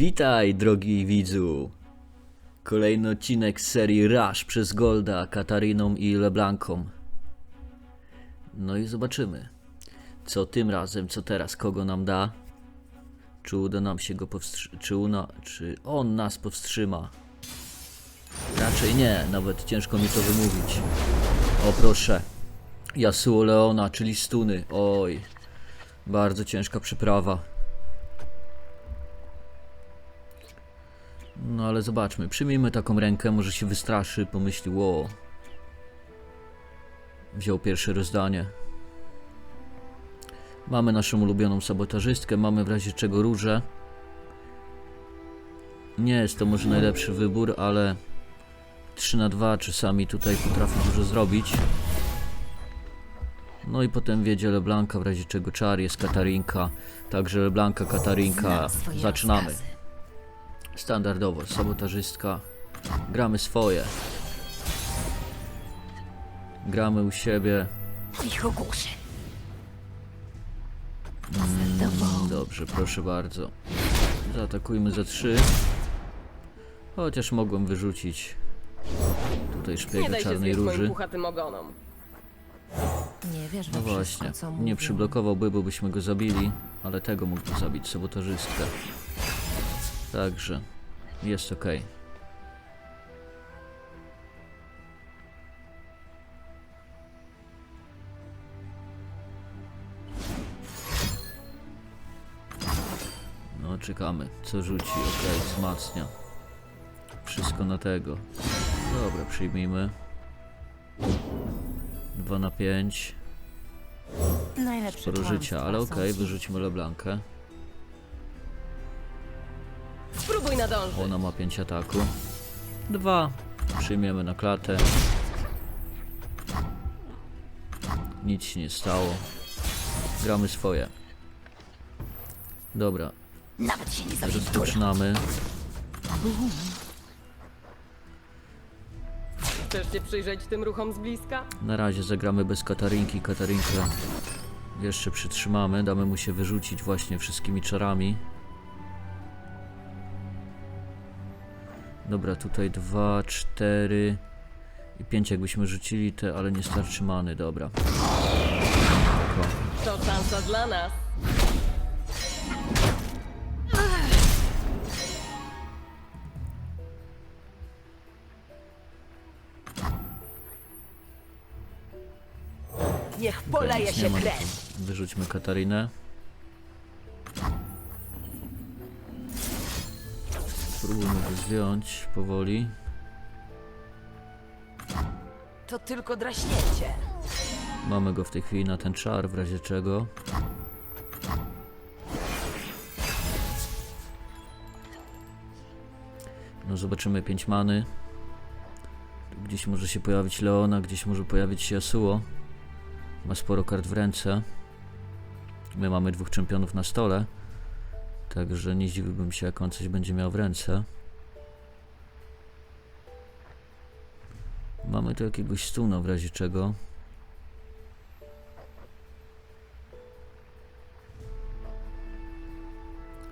Witaj, drogi widzu. Kolejny odcinek z serii Rush przez Golda, Katariną i LeBlanką. No i zobaczymy, co tym razem, co teraz, kogo nam da. Czy uda nam się go powstrzymać, czy, una, czy on nas powstrzyma. Raczej nie, nawet ciężko mi to wymówić. O proszę, Yasuo Leona, czyli stuny, oj. Bardzo ciężka przyprawa. No ale zobaczmy, przyjmijmy taką rękę, może się wystraszy, pomyśli, ło. Wziął pierwsze rozdanie. Mamy naszą ulubioną sabotażystkę, mamy w razie czego róże. Nie jest to może najlepszy wybór, ale 3 na 2 czasami tutaj potrafi dużo zrobić. No i potem wiedzie Leblanka, w razie czego czar jest Katarinka. Także Leblanka, Katarinka, zaczynamy. Standardowo, sabotażystka. Gramy swoje. Gramy u siebie. Mm, Dobrze, proszę bardzo. Zaatakujmy za trzy. Chociaż mogłem wyrzucić tutaj szpiega czarnej róży. Nie wiesz No właśnie, wszystko, co nie przyblokowałby, bo byśmy go zabili, ale tego mógłby zabić, sabotażystkę. Także, jest ok. No, czekamy. Co rzuci? Ok, wzmacnia. Wszystko na tego. Dobra, przyjmijmy. 2 na 5. Najlepsze Sporo życia, ale okej, są wyrzućmy Leblankę. Nadążyć. Ona ma 5 ataku. Dwa. Przyjmiemy na klatę. Nic się nie stało. Gramy swoje. Dobra, Nawet się nie rozpoczynamy. Chcesz się przyjrzeć tym ruchom z bliska? Na razie zagramy bez Katarinki. Katarinkę jeszcze przytrzymamy. Damy mu się wyrzucić właśnie wszystkimi czarami. Dobra, tutaj dwa, cztery i pięć jakbyśmy rzucili te, ale nie starczy many, dobra. To szansa dla nas. Niech poleje nic nie się ma, no to krew. Wyrzućmy Katarinę. Spróbujmy go zdjąć powoli. To tylko draśnięcie. Mamy go w tej chwili na ten czar, w razie czego. No zobaczymy 5 many. Tu Gdzieś może się pojawić Leona, gdzieś może pojawić się Yasuo. Ma sporo kart w ręce. My mamy dwóch czempionów na stole. Także nie zdziwiłbym się, jak on coś będzie miał w ręce. Mamy tu jakiegoś stuna w razie czego.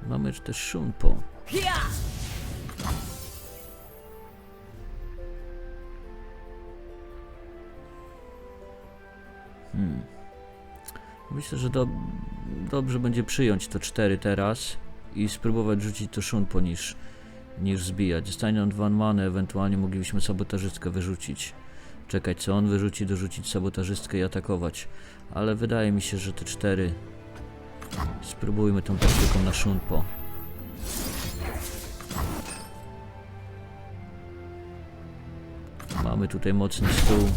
Mamy też szumpo. Ja! Myślę, że do, dobrze będzie przyjąć to 4 teraz i spróbować rzucić to szumpo niż, niż zbijać. Zostanie on 2 many, ewentualnie moglibyśmy sabotażystkę wyrzucić. Czekać co on wyrzuci, dorzucić sabotażystkę i atakować. Ale wydaje mi się, że te 4 spróbujmy tą taktyką na szumpo. Mamy tutaj mocny stół.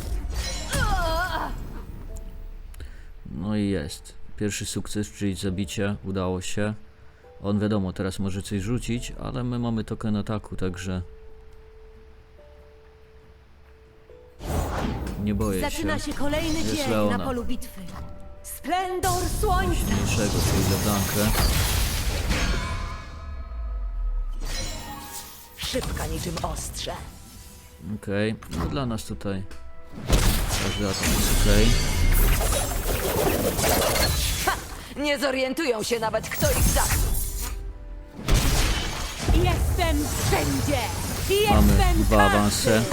No i jest. Pierwszy sukces, czyli zabicie. Udało się. On wiadomo, teraz może coś rzucić, ale my mamy token ataku, także... Nie boję Zaczyna się. się kolejny Jest dzień Leona. na polu bitwy. Splendor słońca! Silniejszego, czyli Leblankę. Szybka niczym ostrze. Okej, no dla nas tutaj każdy atak jest okej. Nie zorientują się nawet, kto ich zabił. Jestem wszędzie! Mamy Jestem dwa każdy! awanse.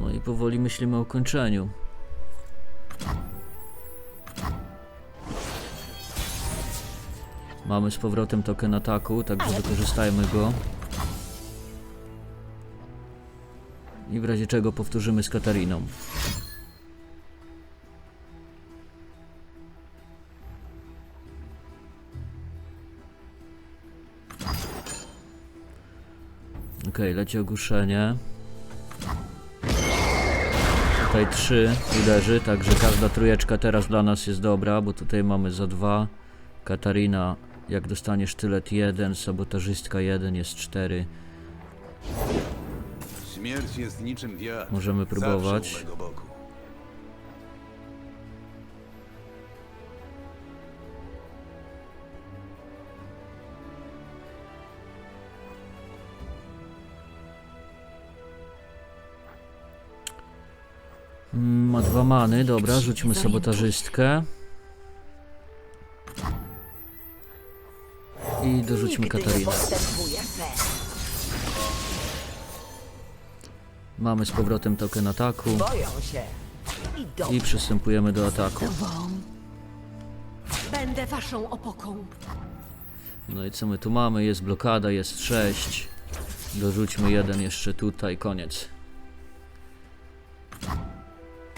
No i powoli myślimy o kończeniu. Mamy z powrotem token ataku, także wykorzystajmy go. I w razie czego powtórzymy z Katariną. Okej, leci ogłuszenie. Tutaj trzy uderzy, także każda trójeczka teraz dla nas jest dobra, bo tutaj mamy za dwa. Katarina, jak dostanie sztylet jeden, sabotażystka jeden jest cztery. Śmierć jest niczym wiatr. Możemy próbować. Ma dwa many, dobra, rzućmy sabotażystkę. I dorzućmy Katarinę. Mamy z powrotem token ataku i przystępujemy do ataku. Będę waszą opoką. No i co my tu mamy? Jest blokada, jest 6. Dorzućmy jeden jeszcze tutaj, koniec.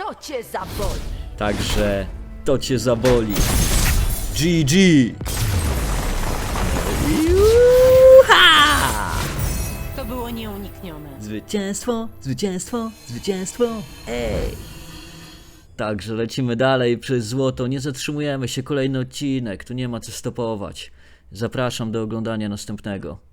To cię zaboli. Także to cię zaboli. GG! To było nieuniknione. Zwycięstwo, zwycięstwo, zwycięstwo. Ej! Także lecimy dalej przez złoto, nie zatrzymujemy się, kolejny odcinek, tu nie ma co stopować. Zapraszam do oglądania następnego.